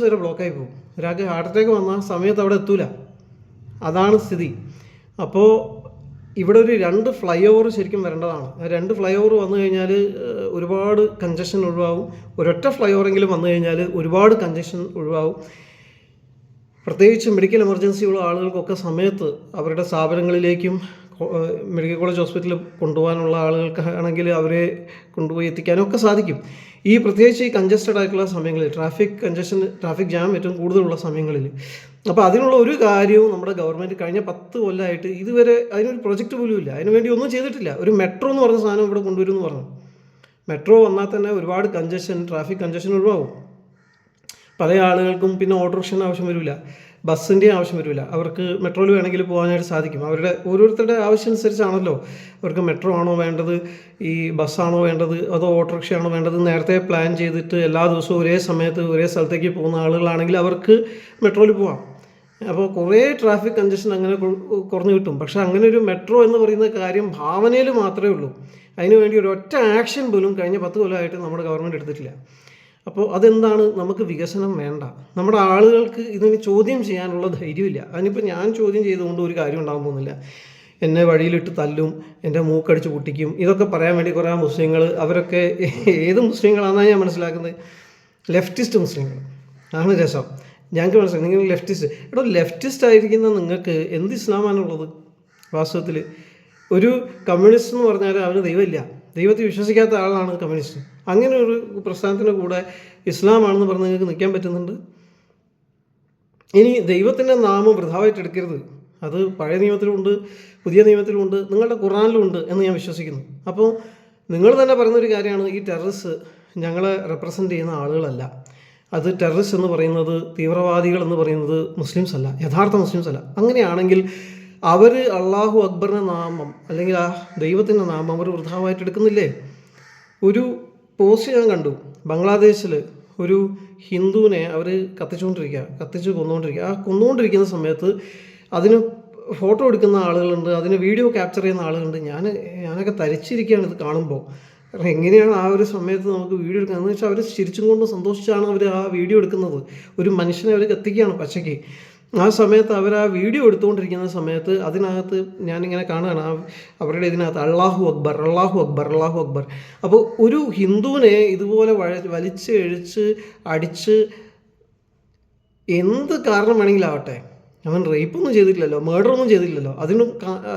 വരെ ബ്ലോക്കായി പോകും. ഒരാൾക്ക് ഹാർട്ട് അറ്റാക്ക് വന്നാൽ സമയത്ത് അവിടെ എത്തൂല. അതാണ് സ്ഥിതി. അപ്പോൾ ഇവിടെ ഒരു രണ്ട് ഫ്ലൈ ഓവർ ശരിക്കും വരേണ്ടതാണ്. രണ്ട് ഫ്ലൈ ഓവർ വന്നു കഴിഞ്ഞാൽ ഒരുപാട് കഞ്ചഷൻ ഒഴിവാകും. ഒരൊറ്റ ഫ്ലൈ ഓവറെങ്കിലും വന്നു കഴിഞ്ഞാൽ ഒരുപാട് കഞ്ചഷൻ ഒഴിവാകും. പ്രത്യേകിച്ച് മെഡിക്കൽ എമർജൻസി ഉള്ള ആളുകൾക്കൊക്കെ സമയത്ത് അവരുടെ സ്ഥാപനങ്ങളിലേക്കും മെഡിക്കൽ കോളേജ് ഹോസ്പിറ്റലിൽ കൊണ്ടുപോകാനുള്ള ആളുകൾക്ക് ആണെങ്കിൽ അവരെ കൊണ്ടുപോയി എത്തിക്കാനും ഒക്കെ സാധിക്കും. ഈ പ്രത്യേകിച്ച് ഈ കഞ്ചസ്റ്റഡ് ആയിട്ടുള്ള സമയങ്ങളിൽ ട്രാഫിക് കഞ്ചഷൻ ട്രാഫിക് ജാം ഏറ്റവും കൂടുതലുള്ള സമയങ്ങളിൽ. അപ്പോൾ അതിനുള്ള ഒരു കാര്യവും നമ്മുടെ ഗവൺമെന്റ് കഴിഞ്ഞ പത്ത് കൊല്ലമായിട്ട് ഇതുവരെ അതിനൊരു പ്രൊജക്റ്റ് പോലും ഇല്ല. അതിനുവേണ്ടി ഒന്നും ചെയ്തിട്ടില്ല. ഒരു മെട്രോ എന്ന് പറഞ്ഞ സാധനം ഇവിടെ കൊണ്ടുവരും എന്ന് പറഞ്ഞു. മെട്രോ വന്നാൽ തന്നെ ഒരുപാട് കഞ്ചഷൻ ട്രാഫിക് കഞ്ചഷൻ ഒഴിവാകും. പല ആളുകൾക്കും പിന്നെ ഓട്ടോറിക്ഷന്റെ ആവശ്യം വരില്ല. ബസ്സിന്റെ ആവശ്യം വരില്ല അവർക്ക് മെട്രോയിൽ വേണമെങ്കിൽ പോകാനായിട്ട് സാധിക്കും. അവരുടെ ഓരോരുത്തരുടെ ആവശ്യം അനുസരിച്ചാണല്ലോ അവർക്ക് മെട്രോ ആണോ വേണ്ടത്? ഈ ബസ്സാണോ വേണ്ടത്? അതോ ഓട്ടോറിക്ഷ ആണോ വേണ്ടത്? നേരത്തെ പ്ലാൻ ചെയ്തിട്ട് എല്ലാ ദിവസവും ഒരേ സമയത്ത് ഒരേ സ്ഥലത്തേക്ക് പോകുന്ന ആളുകളാണെങ്കിൽ അവർക്ക് മെട്രോയിൽ പോകാം അപ്പോൾ കുറേ ട്രാഫിക് കഞ്ചഷൻ അങ്ങനെ കുറഞ്ഞു കിട്ടും. പക്ഷേ അങ്ങനെ ഒരു മെട്രോ എന്ന് പറയുന്ന കാര്യം ഭാവനയിൽ മാത്രമേ ഉള്ളൂ. അതിനുവേണ്ടി ഒരു ഒറ്റ ആക്ഷൻ പോലും കഴിഞ്ഞ പത്ത് കൊല്ലമായിട്ട് നമ്മുടെ ഗവൺമെന്റ് എടുത്തിട്ടില്ല. അപ്പോൾ അതെന്താണ്? നമുക്ക് വികസനം വേണ്ട. നമ്മുടെ ആളുകൾക്ക് ഇതിന് ചോദ്യം ചെയ്യാനുള്ള ധൈര്യമില്ല. അതിനിപ്പോൾ ഞാൻ ചോദ്യം ചെയ്തുകൊണ്ട് ഒരു കാര്യം ഉണ്ടാകാൻ പോകുന്നില്ല. എന്നെ വഴിയിലിട്ട് തല്ലും എന്റെ മൂക്കടിച്ച് പൊട്ടിക്കും ഇതൊക്കെ പറയാൻ വേണ്ടി കുറേ മുസ്ലിങ്ങൾ അവരൊക്കെ ഏത് മുസ്ലിങ്ങളാണെന്നാണ് ഞാൻ മനസ്സിലാക്കുന്നത്? ലെഫ്റ്റിസ്റ്റ് മുസ്ലിങ്ങൾ. ആണ് രസം. ഞങ്ങൾക്ക് മനസ്സിലായി. നിങ്ങൾ ലെഫ്റ്റിസ്റ്റ്. എടോ ലെഫ്റ്റിസ്റ്റ് ആയിരിക്കുന്ന നിങ്ങൾക്ക് എന്ത് ഇസ്ലാമാണുള്ളത് വാസ്തവത്തിൽ ഒരു കമ്മ്യൂണിസ്റ്റ് എന്ന് പറഞ്ഞാൽ അവന് ദൈവമില്ല. ദൈവത്തെ വിശ്വസിക്കാത്ത ആളാണ് കമ്മ്യൂണിസ്റ്റ്. അങ്ങനെ ഒരു പ്രസ്ഥാനത്തിന്റെ കൂടെ ഇസ്ലാമാണെന്ന് പറഞ്ഞ് നിങ്ങൾക്ക് നിൽക്കാൻ പറ്റുന്നുണ്ട്? ഇനി ദൈവത്തിന്റെ നാമം വൃഥാവായിട്ട് എടുക്കരുത്. അത് പഴയ നിയമത്തിലുമുണ്ട് പുതിയ നിയമത്തിലുമുണ്ട് നിങ്ങളുടെ ഖുറാനിലുമുണ്ട് എന്ന് ഞാൻ വിശ്വസിക്കുന്നു. അപ്പോൾ നിങ്ങൾ തന്നെ പറയുന്നൊരു കാര്യമാണ് ഈ ടെററിസ്റ്റ് ഞങ്ങളെ റെപ്രസെന്റ് ചെയ്യുന്ന ആളുകളല്ല. അത് ടെററിസ്റ്റ് എന്ന് പറയുന്നത് തീവ്രവാദികൾ എന്ന് പറയുന്നത് മുസ്ലിംസ് അല്ല യഥാർത്ഥ മുസ്ലിംസ് അല്ല. അങ്ങനെയാണെങ്കിൽ അവർ അള്ളാഹു അക്ബറിന്റെ നാമം അല്ലെങ്കിൽ ആ ദൈവത്തിന്റെ നാമം അവർ വൃഥാവായിട്ട് എടുക്കുന്നില്ലേ? ഒരു പോസ്റ്റ് ഞാൻ കണ്ടു. ബംഗ്ലാദേശിൽ ഒരു ഹിന്ദുവിനെ അവർ കത്തിച്ചുകൊണ്ടിരിക്കുക കത്തിച്ച് കൊന്നുകൊണ്ടിരിക്കുക ആ കൊന്നുകൊണ്ടിരിക്കുന്ന സമയത്ത് അതിന് ഫോട്ടോ എടുക്കുന്ന ആളുകളുണ്ട് അതിന് വീഡിയോ ക്യാപ്ചർ ചെയ്യുന്ന ആളുകളുണ്ട്. ഞാൻ ഞാനൊക്കെ തരിച്ചിരിക്കുകയാണ് ഇത് കാണുമ്പോൾ എങ്ങനെയാണ് ആ ഒരു സമയത്ത് നമുക്ക് വീഡിയോ എടുക്കുക എന്ന് വെച്ചാൽ അവർ ചിരിച്ചും കൊണ്ട് സന്തോഷിച്ചാണ് അവർ ആ വീഡിയോ എടുക്കുന്നത്. ഒരു മനുഷ്യനെ അവർ കത്തിക്കുകയാണ് പച്ചയ്ക്ക്. ആ സമയത്ത് അവർ ആ വീഡിയോ എടുത്തുകൊണ്ടിരിക്കുന്ന സമയത്ത് അതിനകത്ത് ഞാനിങ്ങനെ കാണുകയാണ്. അവരുടെ ഇതിനകത്ത് അള്ളാഹു അക്ബർ അള്ളാഹു അക്ബർ അള്ളാഹു അക്ബർ. അപ്പോൾ ഒരു ഹിന്ദുവിനെ ഇതുപോലെ വഴ വലിച്ച് എഴിച്ച് അടിച്ച് എന്ത് കാരണം വേണമെങ്കിലാവട്ടെ? അവൻ റേപ്പൊന്നും ചെയ്തിട്ടില്ലല്ലോ ഒന്നും ചെയ്തിട്ടില്ലല്ലോ. അതിനും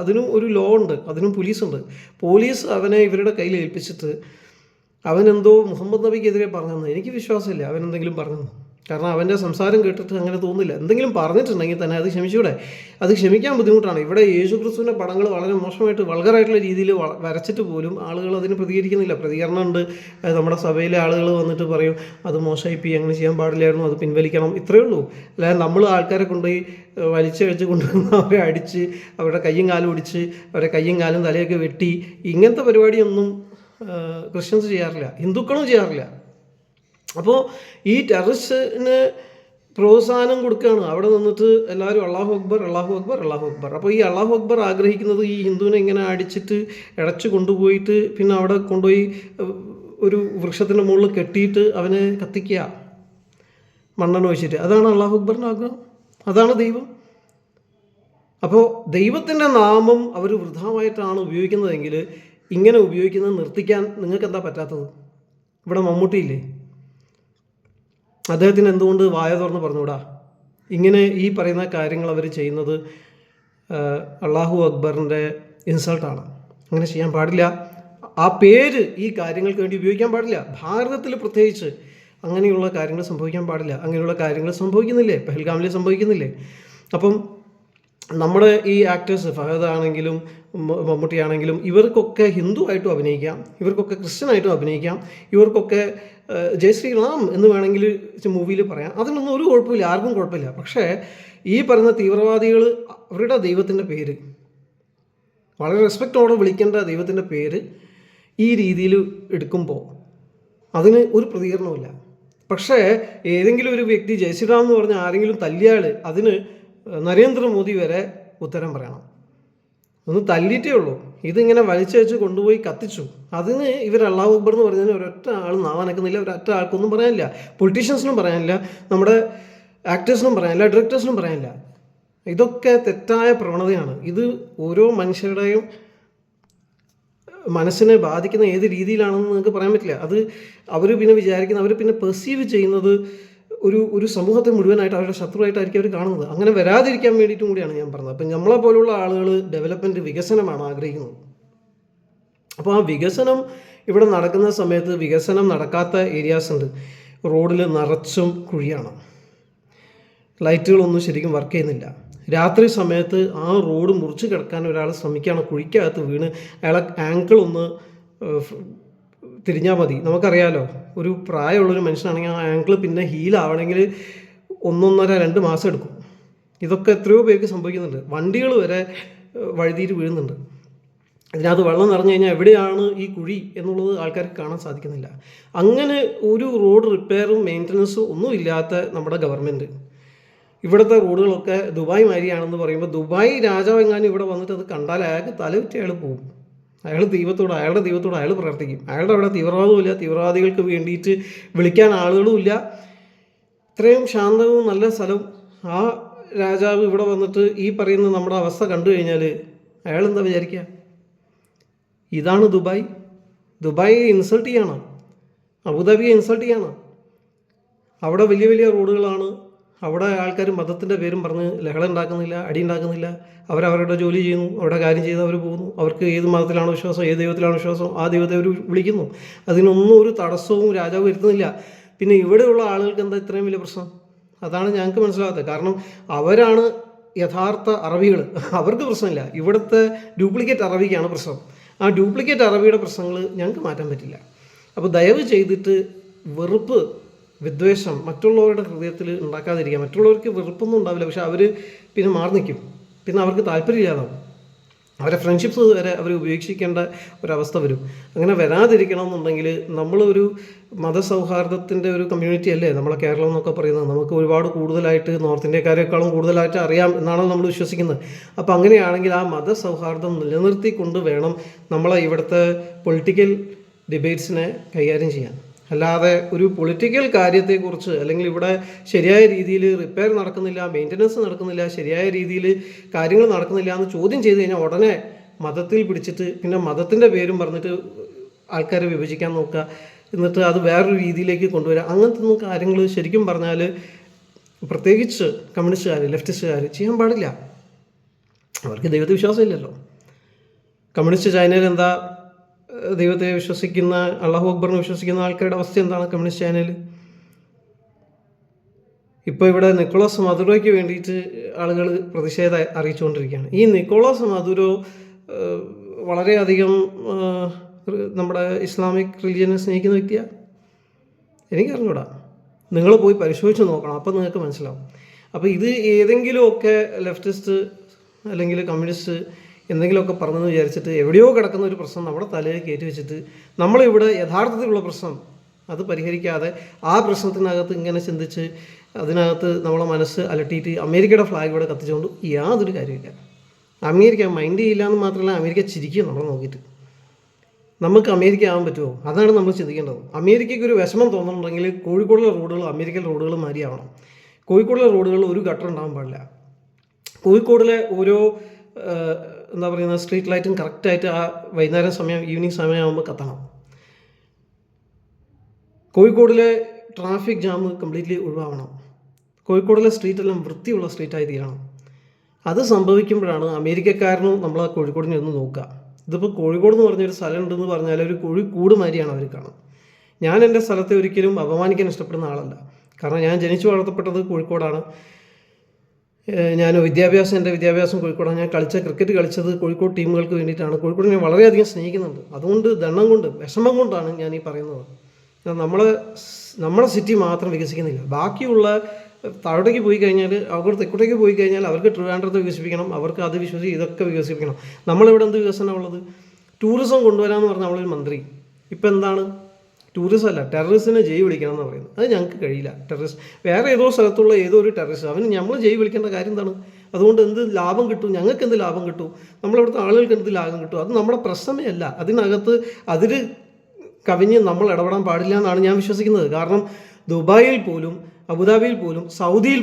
അതിനും ഒരു ലോ ഉണ്ട് അതിനും പോലീസുണ്ട് പോലീസ് അവനെ ഇവരുടെ കയ്യിൽ ഏൽപ്പിച്ചിട്ട് അവനെന്തോ മുഹമ്മദ് നബിക്കെതിരെ പറഞ്ഞെന്ന്. എനിക്ക് വിശ്വാസമില്ല അവൻ എന്തെങ്കിലും കാരണം അവന്റെ സംസാരം കേട്ടിട്ട് അങ്ങനെ തോന്നില്ല എന്തെങ്കിലും പറഞ്ഞിട്ടുണ്ടെങ്കിൽ തന്നെ അത് ക്ഷമിച്ചൂടെ. അത് ക്ഷമിക്കാൻ ബുദ്ധിമുട്ടാണ്. ഇവിടെ യേശു ക്രിസ്തുവിന്റെ പടങ്ങൾ വളരെ മോശമായിട്ട് വൾഗറായിട്ടുള്ള രീതിയിൽ വരച്ചിട്ട് പോലും ആളുകൾ അതിന് പ്രതികരിക്കുന്നില്ല. പ്രതികരണം ഉണ്ട് നമ്മുടെ സഭയിലെ ആളുകൾ വന്നിട്ട് പറയും അത് മോശമായി പോയി അങ്ങനെ ചെയ്യാൻ പാടില്ലായിരുന്നു. അത് പിൻവലിക്കണം. ഇത്രയേ ഉള്ളൂ. അല്ലാതെ നമ്മൾ ആൾക്കാരെ കൊണ്ടുപോയി വലിച്ചഴിച്ച് കൊണ്ടുവന്ന് അവരെ അടിച്ച് അവരുടെ കയ്യും കാലും ഒടിച്ച് അവരുടെ കയ്യും കാലും തലയൊക്കെ വെട്ടി ഇങ്ങനത്തെ പരിപാടിയൊന്നും ക്രിസ്ത്യൻസ് ചെയ്യാറില്ല. ഹിന്ദുക്കളും ചെയ്യാറില്ല. അപ്പോൾ ഈ ടെററിസ്റ്റിന് പ്രോത്സാഹനം കൊടുക്കുകയാണ്. അവിടെ നിന്നിട്ട് എല്ലാവരും അള്ളാഹു അക്ബർ അള്ളാഹു അക്ബർ അള്ളാഹു അക്ബർ. അപ്പോൾ ഈ അള്ളാഹു അക്ബർ ആഗ്രഹിക്കുന്നത് ഈ ഹിന്ദുവിനെ ഇങ്ങനെ അടിച്ചിട്ട് ഇടച്ച് കൊണ്ടുപോയിട്ട് പിന്നെ അവിടെ കൊണ്ടുപോയി ഒരു വൃക്ഷത്തിന്റെ മുകളിൽ കെട്ടിയിട്ട് അവനെ കത്തിക്കുക മണ്ണെണ്ണ ഒഴിച്ചിട്ട്. അതാണ് അള്ളാഹു അക്ബറിന്റെ ആഗ്രഹം. അതാണ് ദൈവം. അപ്പോൾ ദൈവത്തിന്റെ നാമം അവർ വൃദ്ധമായിട്ടാണ് ഉപയോഗിക്കുന്നതെങ്കിൽ ഇങ്ങനെ ഉപയോഗിക്കുന്നത് നിർത്തിക്കാൻ നിങ്ങൾക്ക് എന്താ പറ്റാത്തത്? ഇവിടെ മമ്മൂട്ടിയില്ലേ അദ്ദേഹത്തിന് എന്തുകൊണ്ട് വായ തുറന്ന് പറഞ്ഞുകൂടാ? ഇങ്ങനെ ഈ പറയുന്ന കാര്യങ്ങൾ അവർ ചെയ്യുന്നത് അള്ളാഹു അക്ബറിന്റെ ഇൻസൾട്ടാണ്. അങ്ങനെ ചെയ്യാൻ പാടില്ല. ആ പേര് ഈ കാര്യങ്ങൾക്ക് വേണ്ടി ഉപയോഗിക്കാൻ പാടില്ല. ഭാരതത്തിൽ പ്രത്യേകിച്ച് അങ്ങനെയുള്ള കാര്യങ്ങൾ സംഭവിക്കാൻ പാടില്ല. അങ്ങനെയുള്ള കാര്യങ്ങൾ സംഭവിക്കുന്നില്ലേ? പെഹൽഗാമിൽ സംഭവിക്കുന്നില്ലേ? അപ്പം നമ്മുടെ ഈ ആക്ടേഴ്സ് ഫഹദ് ആണെങ്കിലും മമ്മൂട്ടി ആണെങ്കിലും ഇവർക്കൊക്കെ ഹിന്ദു ആയിട്ടും അഭിനയിക്കാം ഇവർക്കൊക്കെ ക്രിസ്ത്യൻ ആയിട്ടും അഭിനയിക്കാം ഇവർക്കൊക്കെ ജയശ്രീറാം ജയ് ശ്രീറാം എന്ന് വേണമെങ്കിൽ മൂവിയിൽ പറയാം. അതിനൊന്നും ഒരു കുഴപ്പമില്ല ആർക്കും കുഴപ്പമില്ല. പക്ഷേ ഈ പറയുന്ന തീവ്രവാദികൾ അവരുടെ ദൈവത്തിന്റെ പേര് വളരെ റെസ്പെക്റ്റോടെ വിളിക്കേണ്ട ദൈവത്തിന്റെ പേര് ഈ രീതിയിൽ എടുക്കുമ്പോൾ അതിന് ഒരു പ്രതികരണമില്ല പക്ഷേ ഏതെങ്കിലും ഒരു വ്യക്തി ജയശ്രീറാം എന്ന് പറഞ്ഞ ആരെങ്കിലും തല്ലിയാൽ അതിന് നരേന്ദ്രമോദി വരെ ഉത്തരം പറയണം. ഒന്ന് തല്ലിയിട്ടേ ഉള്ളൂ. ഇതിങ്ങനെ വലിച്ചയച്ച് കൊണ്ടുപോയി കത്തിച്ചു. അതിന് ഇവർ അള്ളാഹ് അക്ബർ എന്ന് പറഞ്ഞാൽ ഒരൊറ്റ ആൾ നാവാനക്കുന്നില്ല. ഒരൊറ്റ ആൾക്കൊന്നും പറയാനില്ല. പൊളിറ്റീഷ്യൻസിനും പറയാനില്ല. നമ്മുടെ ആക്ടേഴ്സിനും പറയാനില്ല. ഡയറക്ടേഴ്സിനും പറയാനില്ല. ഇതൊക്കെ തെറ്റായ പ്രവണതയാണ്. ഇത് ഓരോ മനുഷ്യരുടെയും മനസ്സിനെ ബാധിക്കുന്ന ഏത് രീതിയിലാണെന്ന് നിങ്ങൾക്ക് പറയാൻ പറ്റില്ല. അത് അവർ പിന്നെ വിചാരിക്കുന്ന അവർ പിന്നെ പെർസീവ് ചെയ്യുന്നത് ഒരു ഒരു സമൂഹത്തെ മുഴുവനായിട്ട് അവരുടെ ശത്രുവായിട്ടായിരിക്കും അവർ കാണുന്നത്. അങ്ങനെ വരാതിരിക്കാൻ വേണ്ടിയിട്ടും കൂടിയാണ് ഞാൻ പറഞ്ഞത്. അപ്പം നമ്മളെ പോലുള്ള ആളുകൾ ഡെവലപ്മെന്റ് വികസനമാണ് ആഗ്രഹിക്കുന്നത്. അപ്പോൾ ആ വികസനം ഇവിടെ നടക്കുന്ന സമയത്ത് വികസനം നടക്കാത്ത ഏരിയാസ് ഉണ്ട്. റോഡിൽ നിറച്ചും കുഴിയാണ്. ലൈറ്റുകളൊന്നും ശരിക്കും വർക്ക് ചെയ്യുന്നില്ല. രാത്രി സമയത്ത് ആ റോഡ് മുറിച്ച് കിടക്കാൻ ഒരാൾ ശ്രമിക്കുകയാണ്. കുഴിക്കകത്ത് വീണ് അയാളെ ആങ്കിൾ ഒന്ന് തിരിഞ്ഞാൽ മതി. നമുക്കറിയാലോ ഒരു പ്രായമുള്ളൊരു മനുഷ്യനാണെങ്കിൽ ആ ആങ്കിൾ പിന്നെ ഹീലാവണമെങ്കിൽ ഒന്നൊന്നര രണ്ട് മാസം എടുക്കും. ഇതൊക്കെ എത്രയോ പേർക്ക് സംഭവിക്കുന്നുണ്ട്. വണ്ടികൾ വരെ വഴുതിയിൽ വീഴുന്നുണ്ട്. അതിനകത്ത് വെള്ളം നിറഞ്ഞു കഴിഞ്ഞാൽ എവിടെയാണ് ഈ കുഴി എന്നുള്ളത് ആൾക്കാർക്ക് കാണാൻ സാധിക്കുന്നില്ല. അങ്ങനെ ഒരു റോഡ് റിപ്പയറും മെയിന്റനൻസും ഒന്നും ഇല്ലാത്ത നമ്മുടെ ഗവൺമെന്റ് ഇവിടുത്തെ റോഡുകളൊക്കെ ദുബായ് മാതിരിയാണെന്ന് പറയുമ്പോൾ ദുബായ് രാജാവ് എങ്ങാനും ഇവിടെ വന്നിട്ട് അത് കണ്ടാൽ അയാൾക്ക് തലവിറ്റയാൾ പോകും അയാൾ ദൈവത്തോട് അയാളുടെ ദൈവത്തോട് അയാൾ പ്രാർത്ഥിക്കും. അയാളുടെ അവിടെ തീവ്രവാദവുമില്ല. തീവ്രവാദികൾക്ക് വേണ്ടിയിട്ട് വിളിക്കാൻ ആളുകളുമില്ല. ഇത്രയും ശാന്തവും നല്ല സ്ഥലവും ആ രാജാവ് ഇവിടെ വന്നിട്ട് ഈ പറയുന്ന നമ്മുടെ അവസ്ഥ കണ്ടു കഴിഞ്ഞാൽ അയാൾ എന്താ വിചാരിക്കുക? ഇതാണ് ദുബായ്. ദുബായ് ഇൻസൾട്ട് ചെയ്യണം. അബുദാബിയെ ഇൻസൾട്ട് ചെയ്യണം. അവിടെ വലിയ വലിയ റോഡുകളാണ്. അവിടെ ആൾക്കാർ മതത്തിന്റെ പേരും പറഞ്ഞ് ലഹള ഉണ്ടാക്കുന്നില്ല അടി ഉണ്ടാക്കുന്നില്ല. അവരവരുടെ ജോലി ചെയ്യുന്നു അവരുടെ കാര്യം ചെയ്ത് അവർ പോകുന്നു. അവർക്ക് ഏത് മതത്തിലാണ് വിശ്വാസം ഏത് ദൈവത്തിലാണ് വിശ്വാസം ആ ദൈവത്തെ അവർ വിളിക്കുന്നു. അതിനൊന്നും ഒരു തടസ്സവും രാജാവ് വരുത്തുന്നില്ല. പിന്നെ ഇവിടെയുള്ള ആളുകൾക്ക് എന്താ ഇത്രയും വലിയ പ്രശ്നം? അതാണ് ഞങ്ങൾക്ക് മനസ്സിലാകാത്തത് കാരണം അവരാണ് യഥാർത്ഥ അറബികൾ അവർക്ക് പ്രശ്നമില്ല. ഇവിടുത്തെ ഡ്യൂപ്ലിക്കേറ്റ് അറബിക്കാണ് പ്രശ്നം. ആ ഡ്യൂപ്ലിക്കേറ്റ് അറബിയുടെ പ്രശ്നങ്ങൾ ഞങ്ങൾക്ക് മാറ്റാൻ പറ്റില്ല. അപ്പോൾ ദയവ് ചെയ്തിട്ട് വെറുപ്പ് വിദ്വേഷം മറ്റുള്ളവരുടെ ഹൃദയത്തിൽ ഉണ്ടാക്കാതിരിക്കുക മറ്റുള്ളവർക്ക് വെറുപ്പൊന്നും ഉണ്ടാവില്ല പക്ഷെ അവർ പിന്നെ മാറി നിൽക്കും. പിന്നെ അവർക്ക് താല്പര്യമില്ലാതാവും. അവരെ ഫ്രണ്ട്ഷിപ്സ് വരെ അവർ ഉപേക്ഷിക്കേണ്ട ഒരവസ്ഥ വരും. അങ്ങനെ വരാതിരിക്കണം എന്നുണ്ടെങ്കിൽ നമ്മളൊരു മതസൗഹാർദ്ദത്തിന്റെ ഒരു കമ്മ്യൂണിറ്റി അല്ലേ? നമ്മളെ കേരളം എന്നൊക്കെ പറയുന്നത്. നമുക്ക് ഒരുപാട് കൂടുതലായിട്ട് നോർത്ത് ഇന്ത്യക്കാരെക്കാളും കൂടുതലായിട്ട് അറിയാം എന്നാണ് നമ്മൾ വിശ്വസിക്കുന്നത്. അപ്പോൾ അങ്ങനെയാണെങ്കിൽ ആ മതസൗഹാർദ്ദം നിലനിർത്തിക്കൊണ്ട് വേണം നമ്മളെ ഇവിടുത്തെ പൊളിറ്റിക്കൽ ഡിബേറ്റ്സിനെ കൈകാര്യം ചെയ്യാൻ. അല്ലാതെ ഒരു പൊളിറ്റിക്കൽ കാര്യത്തെക്കുറിച്ച് അല്ലെങ്കിൽ ഇവിടെ ശരിയായ രീതിയിൽ റിപ്പയർ നടക്കുന്നില്ല മെയിന്റനൻസ് നടക്കുന്നില്ല ശരിയായ രീതിയിൽ കാര്യങ്ങൾ നടക്കുന്നില്ല എന്ന് ചോദ്യം ചെയ്ത് കഴിഞ്ഞാൽ ഉടനെ മതത്തിൽ പിടിച്ചിട്ട് പിന്നെ മതത്തിന്റെ പേരും പറഞ്ഞിട്ട് ആൾക്കാരെ വിഭജിക്കാൻ നോക്കുക. എന്നിട്ട് അത് വേറൊരു രീതിയിലേക്ക് കൊണ്ടുവരിക. അങ്ങനത്തെ ഒന്നും കാര്യങ്ങൾ ശരിക്കും പറഞ്ഞാൽ പ്രത്യേകിച്ച് കമ്മ്യൂണിസ്റ്റുകാർ ലെഫ്റ്റിസ്റ്റുകാർ ചെയ്യാൻ പാടില്ല. അവർക്ക് ദൈവത്തെ വിശ്വാസമില്ലല്ലോ. കമ്മ്യൂണിസ്റ്റ് ചൈനയിൽ എന്താ ദൈവത്തെ വിശ്വസിക്കുന്ന അള്ളാഹു അക്ബറിനെ വിശ്വസിക്കുന്ന ആൾക്കാരുടെ അവസ്ഥ എന്താണ് കമ്മ്യൂണിസ്റ്റ് ചാനൽ ഇപ്പോൾ ഇവിടെ നിക്കോളാസ് മധുരോയ്ക്ക് വേണ്ടിയിട്ട് ആളുകൾ പ്രതിഷേധം അറിയിച്ചുകൊണ്ടിരിക്കുകയാണ്. ഈ നിക്കോളാസ് മധുരോ വളരെയധികം നമ്മുടെ ഇസ്ലാമിക് റിലീജിയനെ സ്നേഹിക്കുന്ന വ്യക്തിയാണ് എനിക്കറിഞ്ഞൂടാ. നിങ്ങൾ പോയി പരിശോധിച്ച് നോക്കണം അപ്പം നിങ്ങൾക്ക് മനസ്സിലാവും. അപ്പോൾ ഇത് ഏതെങ്കിലുമൊക്കെ ലെഫ്റ്റിസ്റ്റ് അല്ലെങ്കിൽ കമ്മ്യൂണിസ്റ്റ് എന്തെങ്കിലുമൊക്കെ പറഞ്ഞെന്ന് വിചാരിച്ചിട്ട് എവിടെയോ കിടക്കുന്ന ഒരു പ്രശ്നം നമ്മുടെ തലയിൽ കയറ്റി വെച്ചിട്ട് നമ്മളിവിടെ യഥാർത്ഥത്തിലുള്ള പ്രശ്നം അത് പരിഹരിക്കാതെ ആ പ്രശ്നത്തിനകത്ത് ഇങ്ങനെ ചിന്തിച്ച് അതിനകത്ത് നമ്മളെ മനസ്സ് അലട്ടിയിട്ട് അമേരിക്കയുടെ ഫ്ലാഗ് ഇവിടെ കത്തിച്ചുകൊണ്ട് യാതൊരു കാര്യമില്ല അമേരിക്ക മൈൻഡ് ചെയ്യില്ല എന്ന് മാത്രമല്ല അമേരിക്ക ചിരിക്കും നമ്മളെ നോക്കിയിട്ട്. നമുക്ക് അമേരിക്ക ആവാൻ പറ്റുമോ? അതാണ് നമ്മൾ ചിന്തിക്കേണ്ടത്. അമേരിക്കയ്ക്ക് ഒരു വിഷമം തോന്നുന്നുണ്ടെങ്കിൽ കോഴിക്കോടുള്ള റോഡുകൾ അമേരിക്കൻ റോഡുകൾ മാറിയാവണം. കോഴിക്കോടുള്ള റോഡുകൾ ഒരു ഗട്ടർ ഉണ്ടാകാൻ പാടില്ല. കോഴിക്കോടിലെ ഓരോ എന്താ പറയുന്നത് സ്ട്രീറ്റ് ലൈറ്റും കറക്റ്റായിട്ട് ആ വൈകുന്നേരം സമയം ഈവനിങ് സമയമാകുമ്പോൾ കത്തണം. കോഴിക്കോടിലെ ട്രാഫിക് ജാം കംപ്ലീറ്റ്ലി ഒഴിവാകണം കോഴിക്കോടിലെ സ്ട്രീറ്റെല്ലാം വൃത്തിയുള്ള സ്ട്രീറ്റായി തീരണം. അത് സംഭവിക്കുമ്പോഴാണ് അമേരിക്കക്കാരനും നമ്മൾ ആ കോഴിക്കോടിനെ ഒന്ന് നോക്കുക. ഇതിപ്പോൾ കോഴിക്കോട് എന്ന് പറഞ്ഞൊരു സ്ഥലം ഉണ്ടെന്ന് പറഞ്ഞാൽ ഒരു കോഴിക്കൂട് മാതിരിയാണ് അവർ കാണുന്നത്. ഞാൻ എന്റെ സ്ഥലത്തെ ഒരിക്കലും അപമാനിക്കാൻ ഇഷ്ടപ്പെടുന്ന ആളല്ല. കാരണം ഞാൻ ജനിച്ചു വളർത്തപ്പെട്ടത് കോഴിക്കോടാണ്. ഞാൻ വിദ്യാഭ്യാസം എന്റെ വിദ്യാഭ്യാസം കോഴിക്കോടാണ് ഞാൻ കളിച്ച ക്രിക്കറ്റ് കളിച്ചത് കോഴിക്കോട് ടീമുകൾക്ക് വേണ്ടിയിട്ടാണ്. കോഴിക്കോട് ഞാൻ വളരെയധികം സ്നേഹിക്കുന്നുണ്ട്. അതുകൊണ്ട് ദണ്ണം കൊണ്ട് വിഷമം കൊണ്ടാണ് ഞാൻ ഈ പറയുന്നത്. നമ്മൾ നമ്മുടെ സിറ്റി മാത്രം വികസിക്കുന്നില്ല. ബാക്കിയുള്ള താഴോട്ടേക്ക് പോയി കഴിഞ്ഞാൽ അവർ തെക്കോട്ടേക്ക് പോയി കഴിഞ്ഞാൽ അവർക്ക് ട്രിവാൻഡ്രത്തെ വികസിപ്പിക്കണം അവർക്ക് അത് വിശ്വസിച്ച് ഇതൊക്കെ വികസിപ്പിക്കണം. നമ്മളിവിടെ എന്ത് വികസനമുള്ളത്? ടൂറിസം കൊണ്ടുവരാമെന്ന് പറഞ്ഞ നമ്മളൊരു മന്ത്രി. ഇപ്പം എന്താണ് ടൂറിസം അല്ല ടെററിസ്റ്റിനെ ജയ് വിളിക്കണം എന്ന് പറയുന്നത്. അത് ഞങ്ങൾക്ക് കഴിയില്ല. ടെററിസ്റ്റ് വേറെ ഏതോ സ്ഥലത്തുള്ള ഏതോ ഒരു ടെററിസ്റ്റ് അവന് നമ്മൾ ജയ് വിളിക്കേണ്ട കാര്യം എന്താണ്? അതുകൊണ്ട് എന്ത് ലാഭം കിട്ടും? ഞങ്ങൾക്ക് എന്ത് ലാഭം കിട്ടും? നമ്മളവിടുത്തെ ആളുകൾക്ക് എന്ത് ലാഭം കിട്ടും? അത് നമ്മുടെ പ്രശ്നമേ അല്ല. അതിനകത്ത് അതിൽ കവിഞ്ഞ് നമ്മൾ ഇടപെടാൻ പാടില്ല എന്നാണ് ഞാൻ വിശ്വസിക്കുന്നത്. കാരണം ദുബായിൽ പോലും അബുദാബിയിൽ പോലും സൗദിയിൽ